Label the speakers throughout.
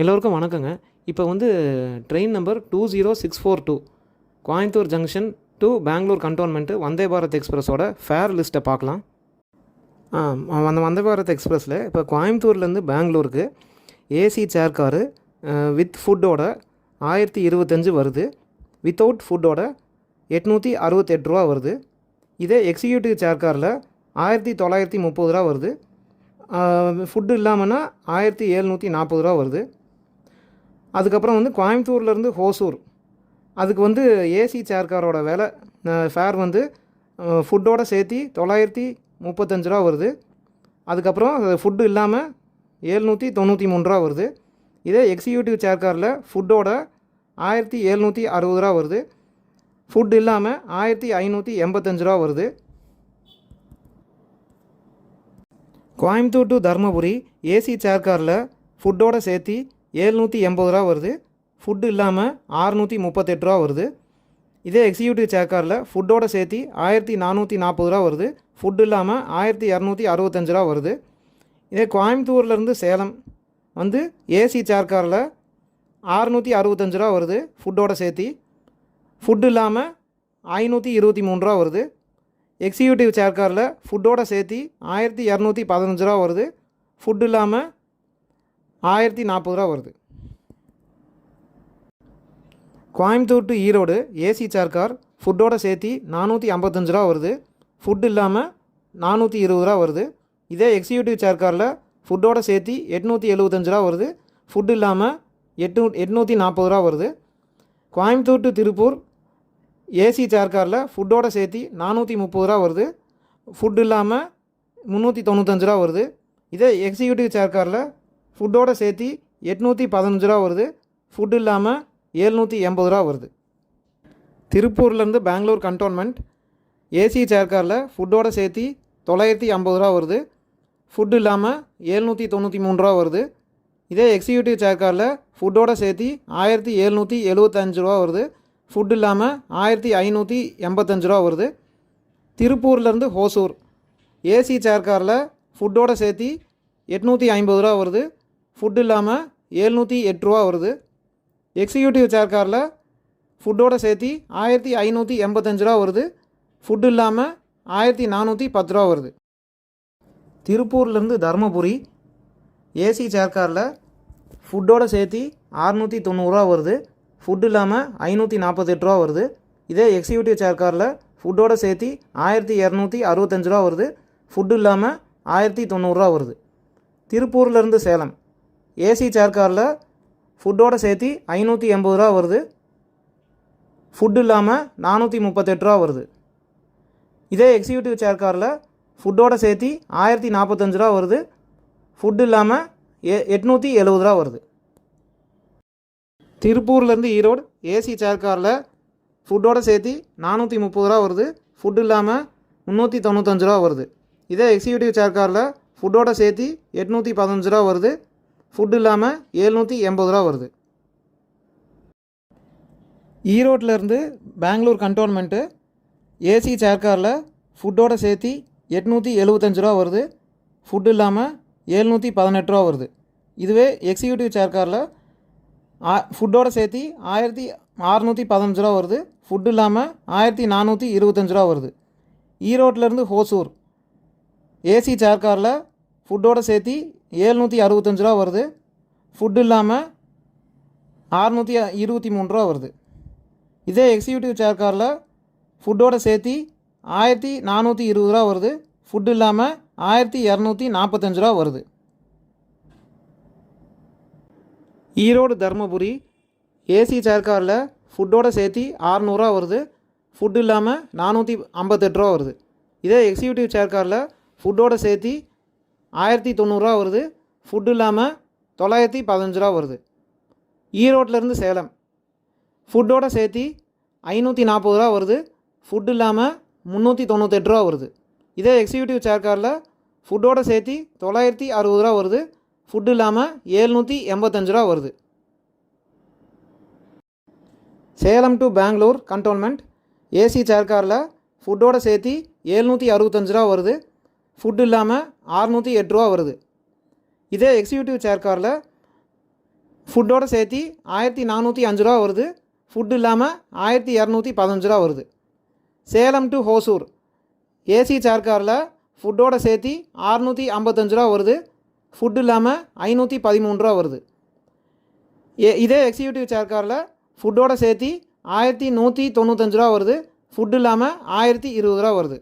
Speaker 1: எல்லோருக்கும் வணக்கங்க. இப்போ வந்து train number two zero six four two Coimbatore junction to Bengaluru cantonment Vande Bharat எக்ஸ்பிரஸோட fare லிஸ்ட்டை பார்க்கலாம். அந்த வந்தே பாரத் எக்ஸ்பிரஸில் இப்போ கோயம்புத்தூர்லேருந்து பெங்களூருக்கு ஏசி சேர் காரு வித் ஃபுட்டோட ஆயிரத்தி இருபத்தஞ்சு வருது. வித்தவுட் ஃபுட்டோட எட்நூற்றி அறுபத்தெட்டு ரூபா வருது. இதே எக்ஸிக்யூட்டிவ் சேர் காரில் ஆயிரத்தி தொள்ளாயிரத்தி முப்பது ரூபா வருது. ஃபுட்டு இல்லாமல்னா ஆயிரத்தி எழுநூற்றி நாற்பது ரூபா வருது. அதுக்கப்புறம் வந்து கோயம்புத்தூர்லேருந்து ஹோசூர். அதுக்கு வந்து ஏசி சேர்காரோட விலை. ஃபேர் வந்து ஃபுட்டோட சேர்த்தி தொள்ளாயிரத்தி முப்பத்தஞ்சு ரூபா வருது. அதுக்கப்புறம் ஃபுட்டு இல்லாமல் ஏழ்நூற்றி தொண்ணூற்றி மூணு ரூபா வருது. இதே எக்ஸிக்யூட்டிவ் சேர்காரில் ஃபுட்டோட ஆயிரத்தி எழுநூற்றி அறுபது ரூபா வருது. ஃபுட் இல்லாமல் ஆயிரத்தி ஐநூற்றி எண்பத்தஞ்சு ரூபா வருது. கோயம்புத்தூர் டு தருமபுரி ஏசி சேர்காரில் ஃபுட்டோடு ஃபுட்டோட சேர்த்தி ஏழ்நூற்றி எண்பது ரூபா வருது. ஃபுட்டு இல்லாமல் ஆறுநூற்றி முப்பத்தெட்டு ரூபா வருது. இதே எக்ஸிக்யூட்டிவ் சேக்காரில் ஃபுட்டோட சேர்த்தி ஆயிரத்தி நானூற்றி நாற்பது ரூபா வருது. ஃபுட்டு இல்லாமல் ஆயிரத்தி இரநூத்தி அறுபத்தஞ்சு ரூபா வருது. இதே கோயம்புத்தூர்லேருந்து சேலம் வந்து ஏசி சேர்க்காரில் ஆறுநூற்றி அறுபத்தஞ்சு ரூபா வருது. ஃபுட்டோட சேர்த்தி ஃபுட்டு இல்லாமல் ஐநூற்றி இருபத்தி மூணு ரூபா வருது. எக்ஸிக்யூட்டிவ் சேர்காரில் ஃபுட்டோட சேர்த்தி ஆயிரத்தி இரநூத்தி பதினஞ்சு ரூபா வருது. ஃபுட் இல்லாமல் ஆயிரத்தி நாற்பது ரூபா வருது. Coimbatore to Erode AC chair car ஃபுட்டோட சேர்த்தி நானூற்றி ஐம்பத்தஞ்சு ரூபா வருது. ஃபுட் இல்லாமல் நானூற்றி இருபது ரூபா வருது. இதே எக்ஸிக்யூட்டிவ் சேர் காரில் ஃபுட்டோட சேர்த்தி எட்நூற்றி எழுபத்தஞ்சு ரூபா வருது. ஃபுட் இல்லாமல் எட்நூ எட்நூற்றி நாற்பது ரூபா வருது. Coimbatore to Tiruppur AC chair காரில் ஃபுட்டோட சேர்த்தி நானூற்றி முப்பது ரூபா வருது. ஃபுட் இல்லாமல் முந்நூற்றி தொண்ணூத்தஞ்சு ரூபா வருது. இதே எக்ஸிக்யூட்டிவ் சேர் காரில் ஃபுட்டோட சேர்த்தி எட்நூற்றி பதினஞ்சு ரூபா வருது. ஃபுட் இல்லாமல் ஏழ்நூற்றி எண்பது ரூபா வருது. திருப்பூர்லேருந்து பெங்களூர் கண்டோன்மெண்ட் ஏசி சேர்க்காரில் ஃபுட்டோடு ஃபுட்டோட சேர்த்தி தொள்ளாயிரத்தி ஐம்பது ரூபா வருது. ஃபுட் இல்லாமல் ஏழ்நூற்றி தொண்ணூற்றி மூணு ரூபா வருது. இதே எக்ஸிக்யூட்டிவ் சேர்க்காரில் ஃபுட்டோடு ஃபுட்டோட சேர்த்தி ஆயிரத்தி எழுநூற்றி எழுபத்தஞ்சு ரூபா வருது. ஃபுட் இல்லாமல் ஆயிரத்தி ஐநூற்றி எண்பத்தஞ்சு ரூபா வருது. திருப்பூர்லேருந்து ஹோசூர் ஏசி சேர்க்காரில் ஃபுட்டோடு ஃபுட்டோட சேர்த்தி எட்நூற்றி ஐம்பது ரூபா வருது. ஃபுட் இல்லாமல் ஏழ்நூற்றி எட்டு ரூபா வருது. எக்ஸிக்யூட்டிவ் சேர் காரில் ஃபுட்டோட சேர்த்தி ஆயிரத்தி ஐநூற்றி எண்பத்தஞ்சு ரூபா வருது. ஃபுட் இல்லாமல் ஆயிரத்தி நானூற்றி பத்து ரூபா வருது. திருப்பூர்லேருந்து தருமபுரி ஏசி சேர் காரில் ஃபுட்டோட சேர்த்தி அறநூற்றி தொண்ணூறுரூவா வருது. ஃபுட் இல்லாமல் ஐநூற்றி நாற்பத்தெட்டு ரூபா வருது. இதே எக்ஸிக்யூட்டிவ் சேர் காரில் ஃபுட்டோட சேர்த்தி ஆயிரத்தி இரநூத்தி அறுபத்தஞ்சு ரூபா வருது. ஃபுட் இல்லாமல் ஆயிரத்தி தொண்ணூறுரூவா வருது. திருப்பூர்லேருந்து சேலம். ஏசி சேர் காரில் ஃபுட்டோட சேர்த்தி ஐநூற்றி எண்பது ரூபா வருது. ஃபுட் இல்லாமல் நானூற்றி முப்பத்தெட்டு ரூபா வருது. இதே எக்ஸிக்யூட்டிவ் சேர் காரில் ஃபுட்டோட சேர்த்தி ஆயிரத்தி நாற்பத்தஞ்சு ரூபா வருது. ஃபுட் இல்லாமல் எ எட்நூற்றி எழுபது ரூபா வருது. திருப்பூர்லேருந்து ஈரோடு ஏசி சேர் காரில் ஃபுட்டோட சேர்த்தி நானூற்றி முப்பது ரூபா வருது. ஃபுட் இல்லாமல் முந்நூற்றி தொண்ணூத்தஞ்சு ரூபா வருது. இதே எக்ஸிக்யூட்டிவ் சேர் காரில் ஃபுட்டோட சேர்த்தி எட்நூற்றி பதினஞ்சு ரூபா வருது. ஃபுட் இல்லாமல் ஏழ்நூற்றி எண்பது ரூபா வருது. ஈரோட்டிலேருந்து பெங்களூர் கண்டோன்மெண்ட்டு ஏசி சேர்காரில் ஃபுட்டோட சேர்த்தி எட்நூற்றி எழுபத்தஞ்சு ரூபா வருது. ஃபுட் இல்லாமல் ஏழ்நூற்றி பதினெட்டு ரூபா வருது. இதுவே எக்ஸிக்யூட்டிவ் சேர்காரில் ஆ ஃபுட்டோட சேர்த்தி ஆயிரத்தி அறநூற்றி பதினஞ்சு ரூபா வருது. ஃபுட் இல்லாமல் ஆயிரத்தி நானூற்றி இருபத்தஞ்சு ரூபா வருது. ஈரோட்டிலேருந்து ஹோசூர் ஏசி சேர்காரில் ஃபுட்டோட சேர்த்தி ஏழ்நூற்றி அறுபத்தஞ்சு ரூபா வருது. ஃபுட் இல்லாமல் அறநூற்றி இருபத்தி மூணு ரூபா வருது. இதே எக்ஸிக்யூட்டிவ் சேர் காரில் ஃபுட்டோட சேர்த்தி ஆயிரத்தி நானூற்றி இருபது ரூபா வருது. ஃபுட் இல்லாமல் ஆயிரத்தி இரநூத்தி நாற்பத்தஞ்சு ரூபா வருது. ஈரோடு தருமபுரி ஏசி சேர் காரில் ஃபுட்டோட சேர்த்தி ஆறுநூறுவா வருது. ஃபுட் இல்லாமல் நானூற்றி ஐம்பத்தெட்டு ரூபா வருது. இதே எக்ஸிக்யூட்டிவ் சேர் காரில் ஃபுட்டோட சேர்த்தி ஆயிரத்தி தொண்ணூறுரூவா வருது. ஃபுட் இல்லாமல் தொள்ளாயிரத்தி பதினஞ்சு ரூபா வருது. ஈரோட்டிலேருந்து சேலம். ஃபுட்டோட சேர்த்தி ஐநூற்றி நாற்பது ரூபா வருது. ஃபுட் இல்லாமல் முந்நூற்றி தொண்ணூத்தெட்டு ரூபா வருது. இதே எக்ஸிக்யூட்டிவ் சேர் காரில் ஃபுட்டோட சேர்த்தி தொள்ளாயிரத்தி அறுபது ரூபா வருது. ஃபுட் இல்லாமல் ஏழ்நூற்றி எண்பத்தஞ்சு ரூபா வருது. Salem to Bengaluru cantonment AC சேர்க்காரில் ஃபுட்டோட சேர்த்தி ஏழ்நூற்றி அறுபத்தஞ்சு ரூபா வருது. ஃபுட் இல்லாமல் அறநூற்றி எட்டு ரூபா வருது. இதே எக்ஸிக்யூட்டிவ் சேர் காரில் ஃபுட்டோட சேர்த்து ஆயிரத்தி நானூற்றி அஞ்சு ரூபா வருது. ஃபுட் இல்லாமல் ஆயிரத்தி இரநூத்தி பதினஞ்சு ரூபா வருது. Salem to Hosur. AC chair காரில் ஃபுட்டோட சேர்த்து அறநூற்றி ஐம்பத்தஞ்சு ரூபா வருது. ஃபுட் இல்லாமல் ஐநூற்றி பதிமூணு ரூபா வருது. ஏ இதே எக்ஸிக்யூட்டிவ் சேர் காரில் ஃபுட்டோட சேர்த்து ஆயிரத்தி நூற்றி தொண்ணூத்தஞ்சு ரூபா வருது. ஃபுட் இல்லாமல் ஆயிரத்தி இருபது ரூபா வருது.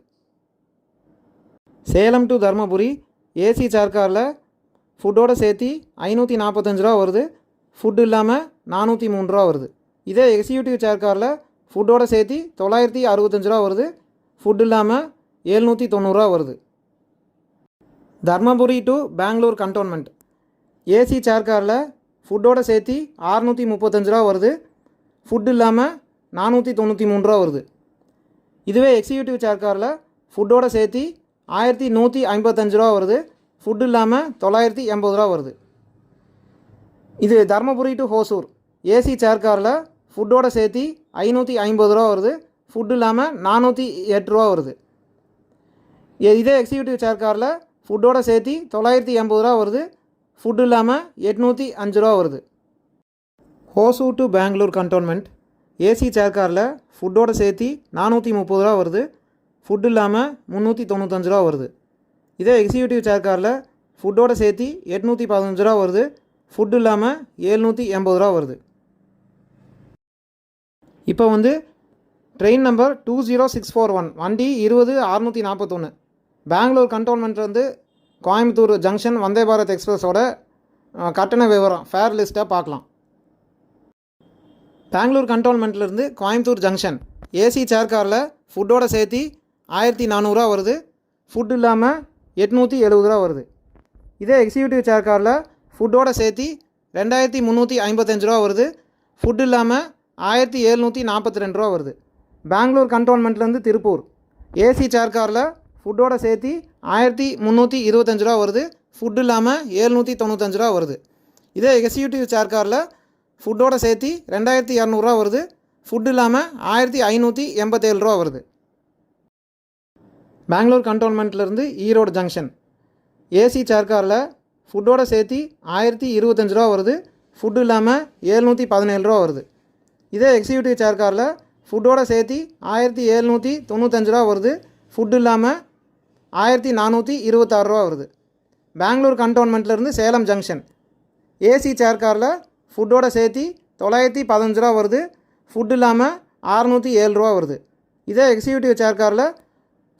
Speaker 1: சேலம் டு தருமபுரி ஏசி சேர்காரில் ஃபுட்டோட சேர்த்து ஐநூற்றி நாற்பத்தஞ்சு ரூபா வருது. ஃபுட்டு இல்லாமல் நானூற்றி மூணு ரூபா வருது. இதே எக்ஸிக்யூட்டிவ் சேர்க்காரில் ஃபுட்டோட சேர்த்து தொள்ளாயிரத்தி அறுபத்தஞ்சு ரூபா வருது. ஃபுட் இல்லாமல் எழுநூற்றி தொண்ணூறுரூவா வருது. Dharmapuri to Bengaluru cantonment AC சேர்காரில் ஃபுட்டோட சேர்த்து அறுநூற்றி முப்பத்தஞ்சு ரூபா வருது. ஃபுட் இல்லாமல் நானூற்றி தொண்ணூற்றி மூணு ரூபா வருது. இதுவே எக்ஸிக்யூட்டிவ் சேர்க்காரில் ஃபுட்டோட சேர்த்து ஆயிரத்தி நூற்றி ஐம்பத்தஞ்சு ரூபா வருது. ஃபுட்டு இல்லாமல் தொள்ளாயிரத்தி எண்பது ரூபா வருது. இது Dharmapuri to Hosur. AC chair காரில் ஃபுட்டோட சேர்த்து ஐநூற்றி ஐம்பது ரூபா வருது. ஃபுட்டு இல்லாமல் நானூற்றி எட்டு ரூபா வருது. இதே எக்ஸிக்யூட்டிவ் சேர் காரில் ஃபுட்டோட சேர்த்து தொள்ளாயிரத்தி எண்பது ரூபா வருது. ஃபுட் இல்லாமல் எட்நூற்றி அஞ்சு ரூபா வருது. Hosur to Bengaluru cantonment AC chair காரில் ஃபுட்டோட சேர்த்து நானூற்றி முப்பது ரூபா வருது. ஃபுட் இல்லாமல் முந்நூற்றி தொண்ணூத்தஞ்சு ரூபா வருது. இதே எக்ஸிக்யூட்டிவ் சேர் காரில் ஃபுட்டோட சேர்த்து எட்நூற்றி பதினஞ்சு ரூபா வருது. ஃபுட் இல்லாமல் ஏழ்நூற்றி எண்பது ரூபா வருது. இப்போ வந்து train number two zero six four one வண்டி இருபது அறுநூற்றி நாற்பத்தொன்று பெங்களூர் கண்டோன்மெண்ட்லேருந்து கோயம்புத்தூர் ஜங்ஷன் வந்தே பாரத் எக்ஸ்பிரஸோட கட்டண விவரம் ஃபேர் லிஸ்ட்டை பார்க்கலாம். பெங்களூர் கண்டோன்மெண்ட்லேருந்து கோயம்புத்தூர் ஜங்ஷன் ஏசி சேர் காரில் ஃபுட்டோட சேர்த்து ஆயிரத்தி நானூறுரூவா வருது. ஃபுட் இல்லாமல் எட்நூற்றி எழுபது ரூபா வருது. இதே எக்ஸிக்யூட்டிவ் சேர் காரில் ஃபுட்டோட சேர்த்து ரெண்டாயிரத்தி முந்நூற்றி ஐம்பத்தஞ்சு ரூபா வருது. ஃபுட் இல்லாமல் ஆயிரத்தி எழுநூற்றி நாற்பத்தி ரெண்டு ரூபா வருது. பெங்களூர் கண்டோன்மெண்ட்லேருந்து திருப்பூர். ஏசி சேர் காரில் ஃபுட்டோட சேர்த்து ஆயிரத்தி முந்நூற்றி இருபத்தஞ்சு ரூபா வருது. ஃபுட் இல்லாமல் ஏழ்நூற்றி தொண்ணூத்தஞ்சு ரூபா வருது. இதே எக்ஸிக்யூட்டிவ் சேர் காரில் ஃபுட்டோட சேர்த்து ரெண்டாயிரத்தி இரநூறுவா வருது. ஃபுட் இல்லாமல் ஆயிரத்தி ஐநூற்றி எண்பத்தேழு ரூபா வருது. பெங்களூர் கண்டோன்மெண்ட்லேருந்து ஈரோடு ஜங்ஷன் ஏசி சேர் காரில் ஃபுட்டோட சேர்த்து ஆயிரத்தி இருபத்தஞ்சு ரூபா வருது. ஃபுட்டு இல்லாமல் ஏழ்நூற்றி பதினேழு ரூபா வருது. இதே எக்ஸிக்யூட்டிவ் சேர் காரில் ஃபுட்டோட சேர்த்து ஆயிரத்தி ஏழ்நூற்றி தொண்ணூத்தஞ்சு ரூபா வருது. ஃபுட் இல்லாமல் ஆயிரத்தி நானூற்றி இருபத்தாறு ரூபா வருது. பெங்களூர் கண்டோன்மெண்ட்லேருந்து சேலம் ஜங்ஷன் ஏசி சேர் காரில் ஃபுட்டோட சேர்த்து தொள்ளாயிரத்தி பதினஞ்சு ரூபா வருது. ஃபுட் இல்லாமல் அறநூற்றி ஏழு ரூபா வருது. இதே எக்ஸிக்யூட்டிவ் சேர் காரில்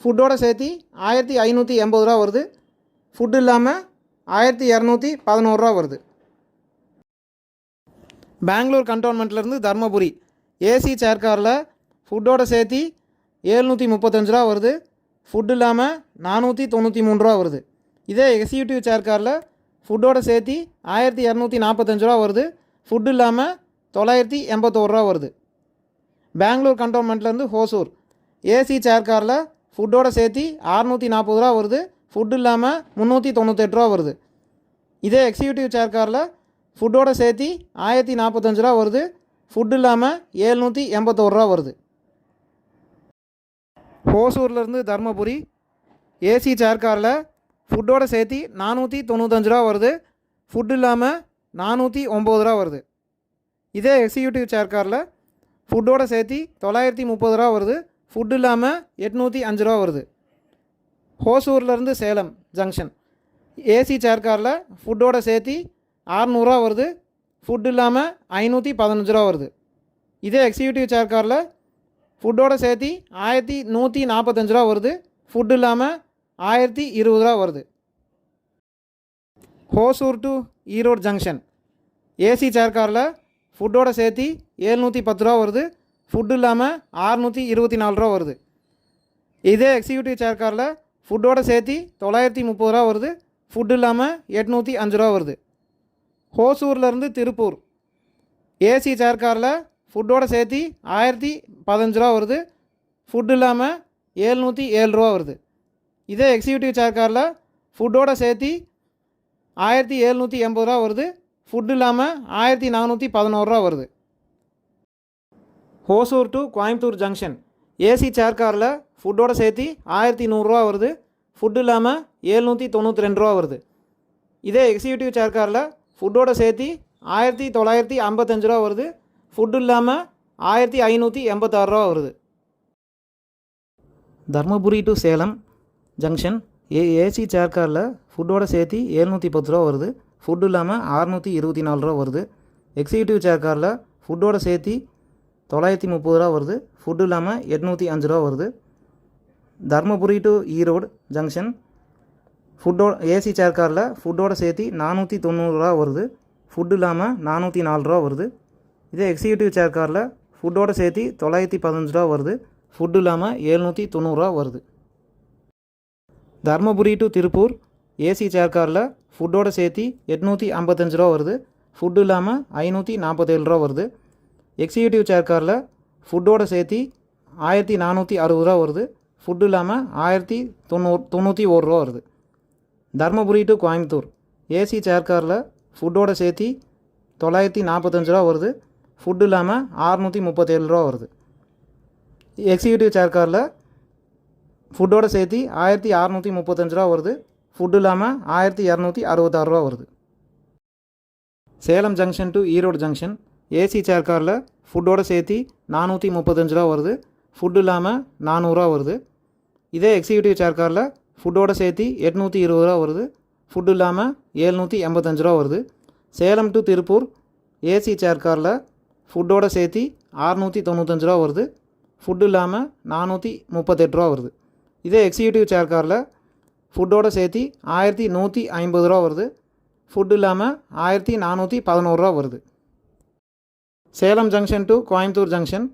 Speaker 1: ஃபுட்டோட சேர்த்து ஆயிரத்தி ஐநூற்றி எண்பது ரூபா வருது. ஃபுட் இல்லாமல் ஆயிரத்தி இரநூத்தி பதினோருவா வருது. பெங்களூர் கண்டோன்மெண்ட்லேருந்து தர்மபுரி ஏசி சேர் காரில் ஃபுட்டோட சேர்த்து ஏழ்நூற்றி முப்பத்தஞ்சு ரூபா வருது. ஃபுட் இல்லாமல் நானூற்றி தொண்ணூற்றி மூணு ரூபா வருது. இதே எக்ஸிக்யூட்டிவ் சேர் காரில் ஃபுட்டோட சேர்த்து ஆயிரத்தி இரநூத்தி நாற்பத்தஞ்சு ரூபா வருது. ஃபுட் இல்லாமல் தொள்ளாயிரத்தி எண்பத்தோரு ரூபா வருது. பெங்களூர் கண்டோன்மெண்ட்லேருந்து ஹோசூர் ஏசி சேர் காரில் ஃபுட்டோட சேர்த்து அறநூற்றி நாற்பது ரூபா வருது. ஃபுட் இல்லாமல் முந்நூற்றி தொண்ணூத்தெட்டு ரூபா வருது. இதே எக்ஸிக்யூட்டிவ் சேர் காரில் ஃபுட்டோட சேர்த்து ஆயிரத்தி நாற்பத்தஞ்சு ரூபா வருது. ஃபுட் இல்லாமல் ஏழ்நூற்றி எண்பத்தோரு ரூபா வருது. ஹோசூர்லேருந்து தருமபுரி ஏசி சேர் காரில் ஃபுட்டோட சேர்த்து நானூற்றி தொண்ணூத்தஞ்சு ரூபா வருது. ஃபுட் இல்லாமல் நானூற்றி ஒம்பது ரூபா வருது. இதே எக்ஸிக்யூட்டிவ் சேர் காரில் ஃபுட்டோட சேர்த்து தொள்ளாயிரத்தி முப்பது ரூபா வருது. ஃபுட் இல்லாமல் எட்நூற்றி அஞ்சு ரூபா வருது. ஹோசூர்லேருந்து சேலம் ஜங்ஷன் ஏசி சேர் காரில் ஃபுட்டோட சேர்த்து ஆறுநூறுவா வருது. ஃபுட் இல்லாமல் ஐநூற்றி பதினஞ்சு ரூபா வருது. இதே எக்ஸிக்யூட்டிவ் சேர் காரில் ஃபுட்டோட சேர்த்து ஆயிரத்தி நூற்றி நாற்பத்தஞ்சு ரூபா வருது. ஃபுட் இல்லாமல் ஆயிரத்தி இருபது ரூபா வருது. Hosur to Erode junction AC chair காரில் ஃபுட்டோட சேர்த்து ஏழ்நூற்றி பத்து ரூபா வருது. ஃபுட்டு இல்லாமல் அறுநூற்றி இருபத்தி நாலு ரூபா வருது. இதே எக்ஸிக்யூட்டிவ் சேர் காரில் ஃபுட்டோட சேர்த்து தொள்ளாயிரத்தி முப்பது ரூபா வருது. ஃபுட்டு இல்லாமல் எட்நூற்றி அஞ்சு ரூபா வருது. ஹோசூர்லேருந்து திருப்பூர். ஏசி சேர் காரில் ஃபுட்டோட சேர்த்து ஆயிரத்தி பதினஞ்சு ரூபா வருது. ஃபுட்டு இல்லாமல் ஏழ்நூற்றி ஏழு ரூபா வருது. இதே எக்ஸிக்யூட்டிவ் சேர் காரில் ஃபுட்டோட சேர்த்து ஆயிரத்தி எழுநூற்றி எண்பது ரூபா வருது. ஃபுட் இல்லாமல் ஆயிரத்தி நானூற்றி பதினோரு ரூபா வருது. Hosur to Coimbatore junction AC chair காரில் ஃபுட்டோட சேர்த்து ஆயிரத்தி நூறுரூவா வருது. ஃபுட் இல்லாமல் ஏழ்நூற்றி தொண்ணூற்றி ரெண்டு ரூபா வருது. இதே எக்ஸிக்யூட்டிவ் சேர் காரில் ஃபுட்டோட சேர்த்து ஆயிரத்தி தொள்ளாயிரத்தி ஐம்பத்தஞ்சு ரூபா வருது. ஃபுட்டு இல்லாமல் ஆயிரத்தி ஐநூற்றி எண்பத்தாறு ரூபா வருது. Dharmapuri to Salem junction A AC chair காரில் ஃபுட்டோட சேர்த்து ஏழ்நூற்றி பத்து ரூபா வருது. ஃபுட்டு இல்லாமல் அறநூற்றி இருபத்தி நாலு ரூபா வருது. எக்ஸிக்யூட்டிவ் சேர் காரில் ஃபுட்டோட சேர்த்து தொள்ளாயிரத்தி முப்பது ரூபா வருது. ஃபுட்டு இல்லாமல் எட்நூற்றி அஞ்சு ரூபா வருது. தர்மபுரி டு ஈரோடு ஜங்ஷன் ஃபுட்டோ ஏசி சேர் காரில் ஃபுட்டோட சேர்த்து நானூற்றி தொண்ணூறுரூவா வருது. ஃபுட்டு இல்லாமல் நானூற்றி நாலு ரூபா வருது. இதே எக்ஸிக்யூட்டிவ் சேர் காரில் ஃபுட்டோட சேர்த்து தொள்ளாயிரத்தி பதினஞ்சு ரூபா வருது. ஃபுட்டு இல்லாமல் எழுநூற்றி தொண்ணூறுரூவா வருது. Dharmapuri to Tiruppur. AC chair காரில் ஃபுட்டோட சேர்த்து எட்நூற்றி ஐம்பத்தஞ்சு ரூபா வருது. ஃபுட்டு இல்லாமல் ஐநூற்றி நாற்பத்தேழு ரூபா வருது. எக்ஸிக்யூட்டிவ் சேர் காரில் ஃபுட்டோட சேர்த்து ஆயிரத்தி நானூற்றி அறுபது ரூபா வருது. ஃபுட்டு இல்லாமல் ஆயிரத்தி தொண்ணூறு தொண்ணூற்றி ஒரு ரூபா வருது. Dharmapuri to Coimbatore. AC chair காரில் ஃபுட்டோட சேர்த்து தொள்ளாயிரத்தி நாற்பத்தஞ்சு ரூபா வருது. ஃபுட்டு இல்லாமல் ஆறுநூற்றி முப்பத்தேழு ரூபா வருது. எக்ஸிக்யூட்டிவ் சேர் காரில் ஃபுட்டோட சேர்த்து ஆயிரத்தி அறநூற்றி முப்பத்தஞ்சு ரூபா வருது. ஃபுட்டு இல்லாமல் ஆயிரத்தி இரநூத்தி அறுபத்தாறு ரூபா வருது. Salem junction to Erode junction AC chair காரில் ஃபுட்டோட சேர்த்து நானூற்றி முப்பத்தஞ்சு ரூபா வருது. ஃபுட்டு இல்லாமல் நானூறுரூவா வருது. இதே எக்ஸிக்யூட்டிவ் சேர் காரில் ஃபுட்டோட சேர்த்து எட்நூற்றி இருபது ரூபா வருது. ஃபுட்டு இல்லாமல் ஏழ்நூற்றி எண்பத்தஞ்சு ரூபா வருது. Salem to Tiruppur AC chair காரில் ஃபுட்டோட சேர்த்து ஆறுநூற்றி தொண்ணூத்தஞ்சு ரூபா வருது. ஃபுட்டு இல்லாமல் நானூற்றி முப்பத்தெட்டு ரூபா வருது. இதே எக்ஸிக்யூட்டிவ் சேர் காரில் ஃபுட்டோட சேர்த்து ஆயிரத்தி நூற்றி ஐம்பது ரூபா வருது. ஃபுட்டு இல்லாமல் ஆயிரத்தி நானூற்றி பதினோருவா வருது. Salem junction to Coimbatore junction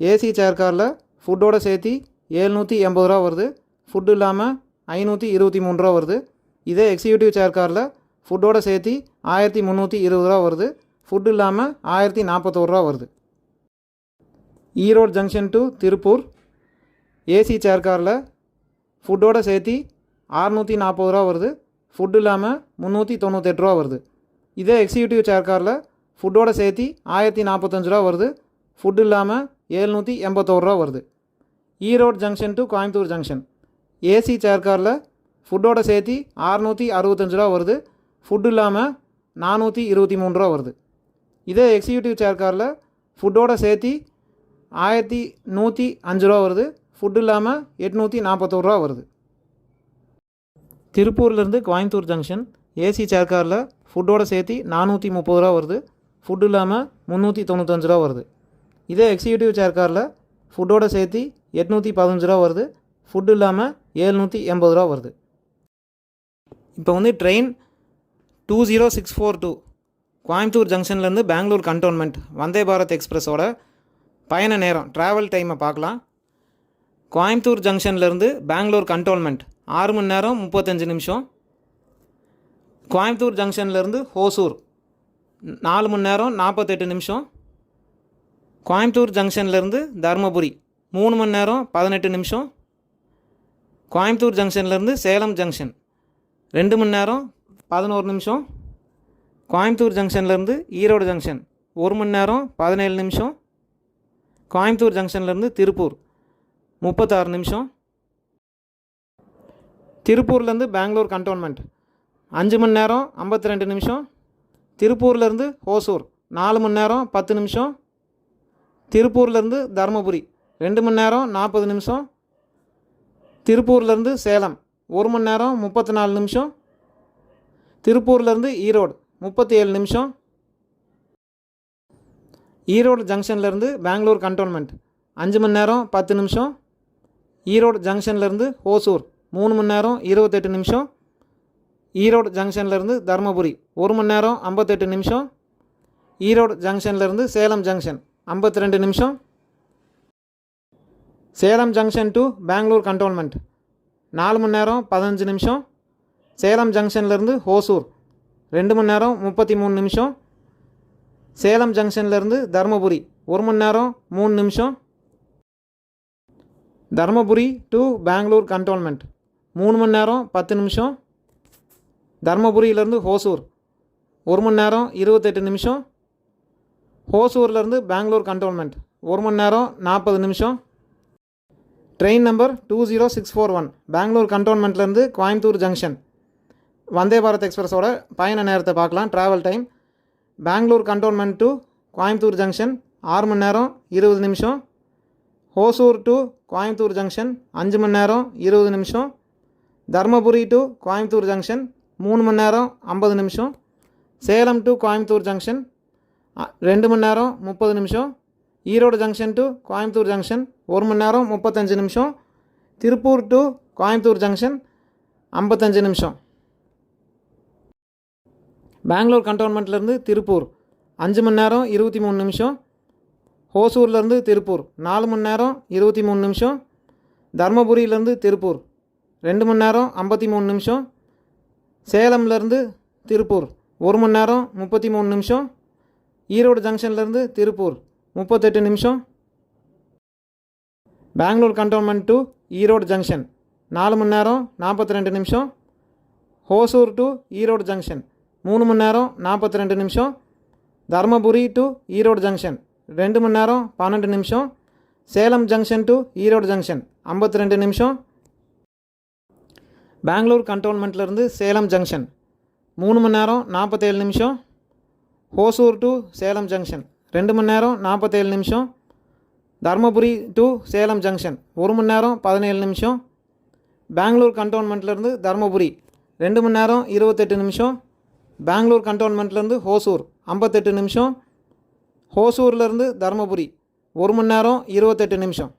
Speaker 1: AC chair காரில் ஃபுட்டோட சேர்த்து ஏழ்நூற்றி எண்பது ரூபா வருது. ஃபுட்டு இல்லாமல் ஐநூற்றி இருபத்தி மூணு ரூபா வருது. இதே எக்ஸிக்யூட்டிவ் சேர் காரில் ஃபுட்டோட சேர்த்து ஆயிரத்தி முந்நூற்றி இருபது ரூபா வருது. ஃபுட்டு இல்லாமல் ஆயிரத்தி நாற்பத்தோரு ரூபா வருது. Erode junction to Tiruppur. AC chair காரில் ஃபுட்டோட சேர்த்து அறநூற்றி நாற்பது ரூபா வருது. ஃபுட்டு இல்லாமல் முந்நூற்றி தொண்ணூத்தெட்டு ரூபா வருது. இதே எக்ஸிக்யூட்டிவ் சேர் காரில் ஃபுட்டோட சேர்த்து ஆயிரத்தி நாற்பத்தஞ்சு ரூபா வருது. ஃபுட்டு இல்லாமல் ஏழ்நூற்றி எண்பத்தோரு ரூபா வருது. Erode junction to Coimbatore junction. AC chair காரில் ஃபுட்டோட சேர்த்து அறநூற்றி அறுபத்தஞ்சு ரூபா வருது. ஃபுட்டு இல்லாமல் நானூற்றி இருபத்தி மூணு ரூபா வருது. இதே எக்ஸிக்யூட்டிவ் சேர் காரில் ஃபுட்டோட சேர்த்து ஆயிரத்தி நூற்றி அஞ்சு ரூபா வருது. ஃபுட்டு இல்லாமல் எட்நூற்றி நாற்பத்தோரு ரூபா வருது. திருப்பூர்லேருந்து கோயம்புத்தூர் ஜங்ஷன் ஏசி சேர் காரில் ஃபுட்டோட சேர்த்து நானூற்றி முப்பது ரூபா வருது. ஃபுட்டு இல்லாமல் முந்நூற்றி தொண்ணூத்தஞ்சு ரூபா வருது. இதே எக்ஸிக்யூட்டிவ் சேர் காரில் ஃபுட்டோட சேர்த்து எட்நூற்றி பதினஞ்சு ரூபா வருது. ஃபுட்டு இல்லாமல் ஏழ்நூற்றி எண்பது ரூபா வருது. இப்போ வந்து train two zero six four two Coimbatore ஜங்ஷன்லேருந்து Bangalore cantonment Vande Bharat எக்ஸ்பிரஸோட பயண நேரம் ட்ராவல் டைமை பார்க்கலாம். கோயம்புத்தூர் ஜங்ஷன்லேருந்து பெங்களூர் கண்டோன்மெண்ட் ஆறு மணி நேரம் முப்பத்தஞ்சு நிமிஷம். கோயம்புத்தூர் ஜங்ஷன்லேருந்து ஹோசூர் நாலு மணி நேரம் நாற்பத்தெட்டு நிமிஷம். கோயம்புத்தூர் ஜங்ஷன்லேருந்து தருமபுரி மூணு மணி நேரம் பதினெட்டு நிமிஷம். கோயம்புத்தூர் ஜங்ஷன்லேருந்து சேலம் ஜங்ஷன் ரெண்டு மணி நேரம் பதினோரு நிமிஷம். கோயம்புத்தூர் ஜங்ஷன்லேருந்து ஈரோடு ஜங்ஷன் ஒரு மணி நேரம் பதினேழு நிமிஷம். கோயம்புத்தூர் ஜங்ஷன்லேருந்து திருப்பூர் முப்பத்தாறு நிமிஷம். திருப்பூர்லேருந்து பெங்களூர் கண்டோன்மெண்ட் அஞ்சு மணி நேரம் ஐம்பத்தி ரெண்டு நிமிஷம். திருப்பூர்லேருந்து ஓசூர் நாலு மணி நேரம் பத்து நிமிஷம். திருப்பூர்லேருந்து தருமபுரி ரெண்டு மணி நேரம் நாற்பது நிமிஷம். திருப்பூர்லேருந்து சேலம் ஒரு மணி நேரம் முப்பத்தி நாலு நிமிஷம். திருப்பூர்லேருந்து ஈரோடு முப்பத்தி ஏழு நிமிஷம். ஈரோடு ஜங்ஷன்லேருந்து பெங்களூர் கண்டோன்மெண்ட் அஞ்சு மணி நேரம் பத்து நிமிஷம். ஈரோடு ஜங்ஷன்லேருந்து ஓசூர் மூணு மணி நேரம் இருபத்தெட்டு நிமிஷம். ஈரோடு ஜங்ஷன்லேருந்து தருமபுரி ஒரு மணி நேரம் ஐம்பத்தெட்டு நிமிஷம். ஈரோடு ஜங்ஷன்லேருந்து சேலம் ஜங்ஷன் ஐம்பத்தி ரெண்டு நிமிஷம். Salem junction to Bengaluru cantonment நாலு மணி நேரம் பதினஞ்சு நிமிஷம். சேலம் ஜங்ஷன்லேருந்து ஹோசூர் ரெண்டு மணி நேரம் முப்பத்தி மூணு நிமிஷம். சேலம் ஜங்ஷன்லேருந்து தருமபுரி ஒரு மணி நேரம் மூணு நிமிஷம். தருமபுரி டு பெங்களூர் கண்டோன்மெண்ட் மூணு மணி நேரம் பத்து நிமிஷம். தருமபுரியிலேருந்து ஹோசூர். ஒரு மணி நேரம் இருபத்தெட்டு நிமிஷம். ஹோசூர்லேருந்து பெங்களூர் கண்டோன்மெண்ட். ஒரு மணி நேரம் நாற்பது நிமிஷம். Train number two zero six four one Bengaluru கண்டோன்மெண்ட்லேருந்து Coimbatore junction. Vande Bharat எக்ஸ்பிரஸோட பயண நேரத்தை பார்க்கலாம் travel time Bengaluru cantonment to Coimbatore junction ஆறு மணி நேரம் இருபது நிமிஷம். ஹோசூர் டு கோயம்புத்தூர் ஜங்ஷன் அஞ்சு மணி நேரம் இருபது நிமிஷம். தர்மபுரி டு கோயம்புத்தூர் ஜங்ஷன் மூணு மணி நேரம் ஐம்பது நிமிஷம். சேலம் டு கோயம்புத்தூர் ஜங்ஷன் ரெண்டு மணி நேரம் முப்பது நிமிஷம். Erode junction to Coimbatore junction ஒரு மணி நேரம் முப்பத்தஞ்சு நிமிஷம். திருப்பூர் டு கோயம்புத்தூர் ஜங்ஷன் ஐம்பத்தஞ்சு நிமிஷம். பெங்களூர் கண்டோன்மெண்ட்லேருந்து திருப்பூர் அஞ்சு மணி நேரம் இருபத்தி மூணு நிமிஷம். ஹோசூர்லேருந்து திருப்பூர் நாலு மணி நேரம் இருபத்தி மூணு நிமிஷம். தர்மபுரியிலேருந்து திருப்பூர் ரெண்டு மணி நேரம் ஐம்பத்தி மூணு நிமிஷம். சேலம்லேருந்து திருப்பூர். ஒரு மணி நேரம் முப்பத்தி மூணு நிமிஷம். ஈரோடு ஜங்ஷன்லேருந்து திருப்பூர் முப்பத்தெட்டு நிமிஷம். Bengaluru cantonment to Erode junction. நாலு மணி நேரம் நாற்பத்தி ரெண்டு நிமிஷம். Hosur to Erode junction. மூணு மணி நேரம் நாற்பத்தி ரெண்டு நிமிஷம். Dharmapuri to Erode junction. ரெண்டு மணி நேரம் பன்னெண்டு நிமிஷம். Salem junction to Erode junction. ஐம்பத்தி ரெண்டு நிமிஷம். பெங்களூர் கண்டோன்மெண்ட்லேருந்து சேலம் ஜங்ஷன். மூணு மணி நேரம் நாற்பத்தேழு நிமிஷம். Hosur to Salem junction. ரெண்டு மணி நேரம் நாற்பத்தேழு நிமிஷம். Dharmapuri to Salem junction. ஒரு மணி நேரம் பதினேழு நிமிஷம். பெங்களூர் கண்டோன்மெண்ட்லேருந்து தர்மபுரி. ரெண்டு மணி நேரம் இருபத்தெட்டு நிமிஷம். பெங்களூர் கண்டோன்மெண்ட்லேருந்து ஹோசூர். ஐம்பத்தெட்டு நிமிஷம். ஹோசூர்லேருந்து தருமபுரி. ஒரு மணி நேரம் இருபத்தெட்டு நிமிஷம்.